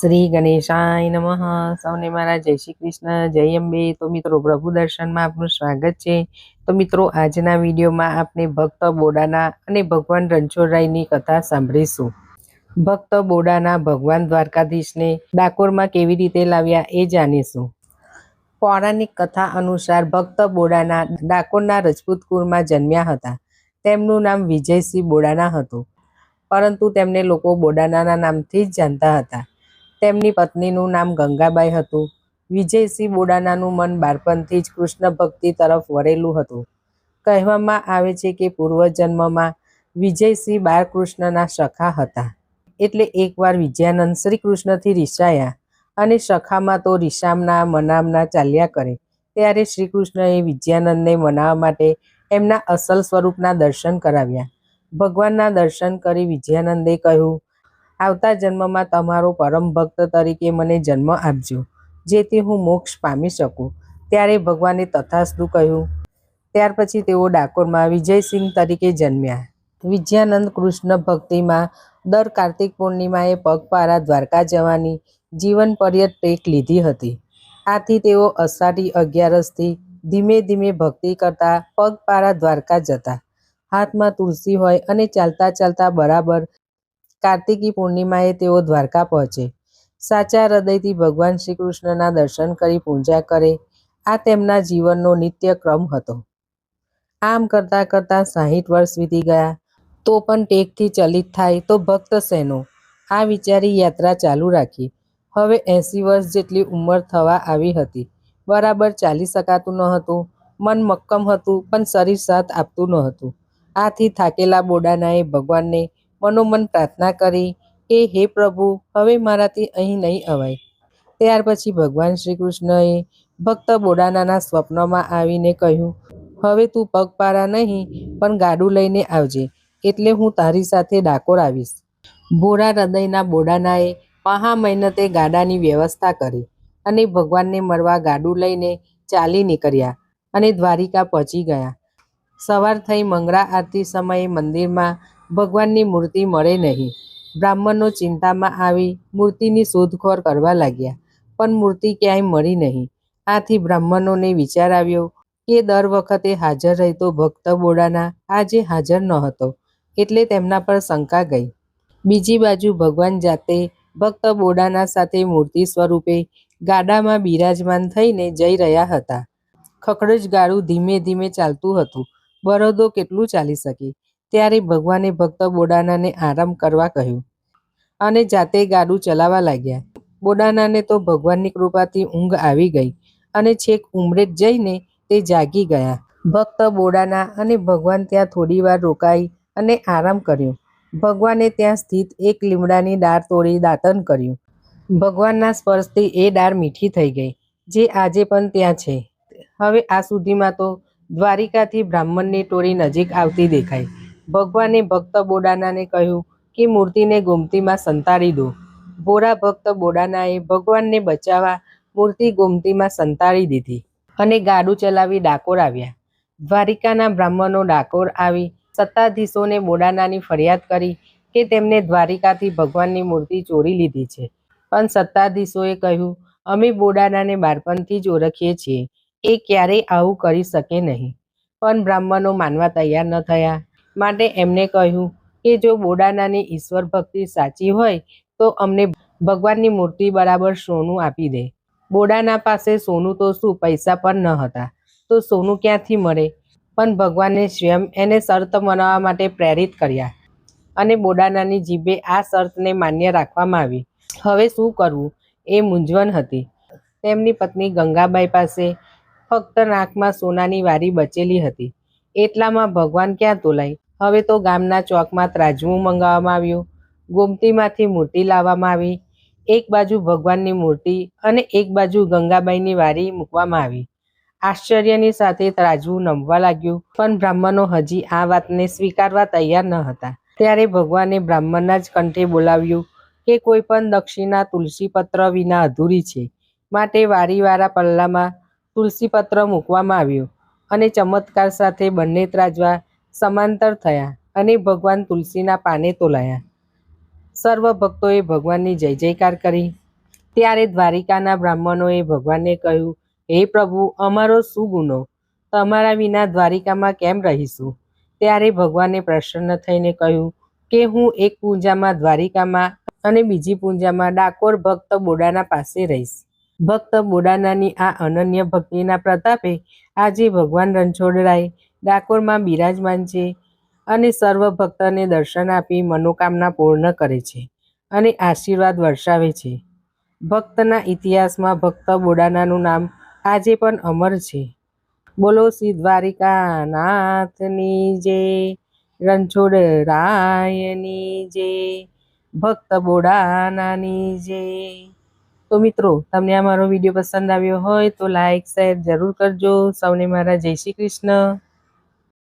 શ્રી ગણેશાય નમઃ. સૌને મારા જય શ્રી કૃષ્ણ, જય અંબે. તો મિત્રો, પ્રભુ દર્શનમાં આપનું સ્વાગત છે. તો મિત્રો, આજના વિડીયોમાં આપણે ભક્ત બોડાના અને ભગવાન રણછોડરાયની કથા સાંભળીશું. ભક્ત બોડાના ભગવાન દ્વારકાધીશને ડાકોરમાં કેવી રીતે લાવ્યા એ જાણીશું. પૌરાણિક કથા અનુસાર ભક્ત બોડાના ડાકોરના રજપૂત કુળમાં જન્મ્યા હતા. તેમનું નામ વિજયસિંહ બોડાના હતું. પરંતુ તેમને લોકો બોડાનાના નામથી જ જાણતા હતા. તેમની પત્નીનું નામ ગંગાબાઈ હતું. વિજયસિંહ બોડાનાનું મન બાળપણથી જ કૃષ્ણ ભક્તિ તરફ વળેલું હતું. કહેવામાં આવે છે કે પૂર્વજન્મમાં વિજયસિંહ બાળકૃષ્ણના સખા હતા. એટલે એકવાર વિજયાનંદ શ્રી કૃષ્ણથી રિસાયા અને સખામાં તો રિસામના, મનામના ચાલ્યા કરે, ત્યારે શ્રી કૃષ્ણએ વિજયાનંદને મનાવવા માટે એમના અસલ સ્વરૂપના દર્શન કરાવ્યા. ભગવાનના દર્શન કરી વિજયાનંદે કહ્યું આવતા જન્મમાં તમારો પરમ ભક્ત તરીકે મને જન્મ આપજો, જેથી હું મોક્ષ પામી શકું. ત્યારે ભગવાને તથાસ્તુ કહ્યું. ત્યાર પછી તેઓ ડાકોરમાં વિજયસિંહ તરીકે જન્મ્યા. વિજયાનંદ કૃષ્ણ ભક્તિમાં દર કાર્તિક પૂર્ણિમાએ પગપારા દ્વારકા જવાની જીવન પર્યત ટેક લીધી હતી. આથી તેઓ અષાઢી અગિયારસથી ધીમે ધીમે ભક્તિ કરતા પગપારા દ્વારકા જતા. હાથમાં તુલસી હોય અને ચાલતા ચાલતા બરાબર કાર્તિકી પૂર્ણિમાએ તેઓ દ્વારકા પહોંચે. સાચા હૃદયથી ભગવાન શ્રી કૃષ્ણના દર્શન કરી પૂજા કરે. આ તેમના જીવનનો નિત્ય ક્રમ હતો. આમ કરતાં કરતાં સાહીઠ વર્ષ વીતી ગયા. તો પણ ટેકથી ચલિત થાય તો ભક્ત શેનો? આ વિચારી યાત્રા ચાલુ રાખી. હવે એંસી વર્ષ જેટલી ઉંમર થવા આવી હતી. બરાબર ચાલી શકાતું ન હતું મન મક્કમ હતું પણ શરીર સાથ આપતું ન હતું આથી થાકેલા બોડાનાએ ભગવાનને મનોમન પ્રાર્થના કરી કે, હે પ્રભુ, હવે મારાથી અહીં નહીં અવાય. ત્યાર પછી ભગવાન શ્રી કૃષ્ણએ ભક્ત બોડાનાના સ્વપ્નમાં આવીને કહ્યું, હવે તું પગપાળા નહીં, પણ ગાડું લઈને આવજે, એટલે હું તારી સાથે ડાકોર આવીશ. ભોળા હૃદયના બોડાનાએ મહા મહેનતે ગાડાની વ્યવસ્થા કરી અને ભગવાનને મળવા ગાડું લઈને ચાલી નીકળ્યા અને દ્વારિકા પહોંચી ગયા. સવાર થઈ મંગળા આરતી સમયે મંદિરમાં ભગવાનની મૂર્તિ મળે નહીં. બ્રાહ્મણો ચિંતામાં આવી મૂર્તિની શોધખોળ કરવા લાગ્યા, પણ મૂર્તિ ક્યાંય મળી નહીં. આથી બ્રાહ્મણોને વિચાર આવ્યો કે દર વખતે હાજર રહેતો ભક્ત બોડાના આજે હાજર ન હતો, એટલે તેમના પર શંકા ગઈ. બીજી બાજુ ભગવાન જાતે ભક્ત બોડાના સાથે મૂર્તિ સ્વરૂપે ગાડામાં બિરાજમાન થઈને જઈ રહ્યા હતા. ખખડજ ગાડું ધીમે ધીમે ચાલતું હતું. બરોદો કેટલું ચાલી શકે? ત્યારે ભગવાને ભક્ત બોડાનાને આરામ કરવા કહ્યું. અને જાતે ગાડું ચલાવવા લાગ્યા. બોડાનાને તો ભગવાનની કૃપાથી ઊંઘ આવી ગઈ અને છેક ઉમરેટ જઈને તે જાગી ગયા. ભક્ત બોડાના અને ભગવાન ત્યાં થોડી વાર રોકાઈ અને આરામ કર્યો. ભગવાને ત્યાં સ્થિત એક લીમડાની ડાળ તોડી દાતન કર્યું. ભગવાનના સ્પર્શથી એ ડાળ મીઠી થઈ ગઈ, જે આજે પણ ત્યાં છે. હવે આ સુધીમાં તો દ્વારિકાથી બ્રાહ્મણની ટોળી નજીક આવતી દેખાય. ભગવાને ભક્ત બોડાનાને કહ્યું કે મૂર્તિને ગોમતીમાં સંતાડી દો. ભોરા ભક્ત બોડાનાએ ભગવાનને બચાવવા મૂર્તિ ગોમતીમાં સંતાડી દીધી અને ગાડું ચલાવી ડાકોર આવ્યા. દ્વારિકાના બ્રાહ્મણો ડાકોર આવી સત્તાધીશોને બોડાનાની ફરિયાદ કરી કે તેમને દ્વારિકાથી ભગવાનની મૂર્તિ ચોરી લીધી છે. પણ સત્તાધીશોએ કહ્યું, અમે બોડાનાને બાળપણથી જ ઓળખીએ છીએ. એ ક્યારેય આવું કરી શકે નહીં. પણ બ્રાહ્મણો માનવા તૈયાર ન થયા. માટે એમને કહ્યું કે જો બોડાનાની ઈશ્વર ભક્તિ સાચી હોય, તો અમને ભગવાનની મૂર્તિ બરાબર સોનું આપી દે. બોડાના પાસે સોનું તો શું, પૈસા પણ ન હતા. તો સોનું ક્યાંથી મળે? પણ ભગવાને સ્વયં એને શરત મનાવવા માટે પ્રેરિત કર્યા અને બોડાનાની જીભે આ શરતને માન્ય રાખવામાં આવી. હવે શું કરવું? એ મૂંઝવણ હતી. તેમની પત્ની ગંગાબાઈ પાસે ફક્ત નાકમાં સોનાની વારી બચેલી હતી. એટલામાં ભગવાન ક્યાં તોલાય? હવે તો ગામના ચોકમાં ત્રાજવું મંગાવવામાં આવ્યું. ગોમતીમાંથી મૂર્તિ લાવવામાં આવી. એક બાજુ ભગવાનની મૂર્તિ અને એક બાજુ ગંગાબાઈની વારી મૂકવામાં આવી. આશ્ચર્યની સાથે ત્રાજવું નમવા લાગ્યું. પણ બ્રાહ્મણો હજી આ વાતને સ્વીકારવા તૈયાર ન હતા. ત્યારે ભગવાને બ્રાહ્મણના જ કંઠે બોલાવ્યું કે કોઈ પણ દક્ષિણા તુલસીપત્ર વિના અધૂરી છે. માટે વારીવાળા પલ્લામાં તુલસીપત્ર મૂકવામાં આવ્યું અને ચમત્કાર સાથે બંને ત્રાજવા સમાંતર થયા અને ભગવાન તુલસીના પાને તોલાયા. સર્વ ભક્તોએ ભગવાનની જય જયકાર કરી. ત્યારે દ્વારિકાના બ્રાહ્મણોએ ભગવાનને કહ્યું, હે પ્રભુ, અમારો શું ગુનો? તમારા વિના દ્વારિકામાં કેમ રહીશું? ત્યારે ભગવાને પ્રસન્ન થઈને કહ્યું કે, હું એક પૂજામાં દ્વારિકામાં અને બીજી પૂજામાં ડાકોર ભક્ત બોડાના પાસે રહીશ. ભક્ત બોડાનાની આ અનન્ય ભક્તિના પ્રતાપે આજે ભગવાન રણછોડરાય ડાકોરમાં બિરાજમાન છે અને સર્વ ભક્તને દર્શન આપી મનોકામના પૂર્ણ કરે છે અને આશીર્વાદ વર્ષાવે છે. ભક્તના ઇતિહાસમાં ભક્ત બોડાનાનું નામ આજે પણ અમર છે. બોલો શ્રી દ્વારિકાનાથની જે, રણછોડ રાયની જે, ભક્ત બોડાનાની જે. તો મિત્રો, તમને આ મારો વીડિયો પસંદ આવ્યો હોય તો લાઈક, શેર જરૂર કરજો. સૌને મારા જય શ્રી કૃષ્ણ.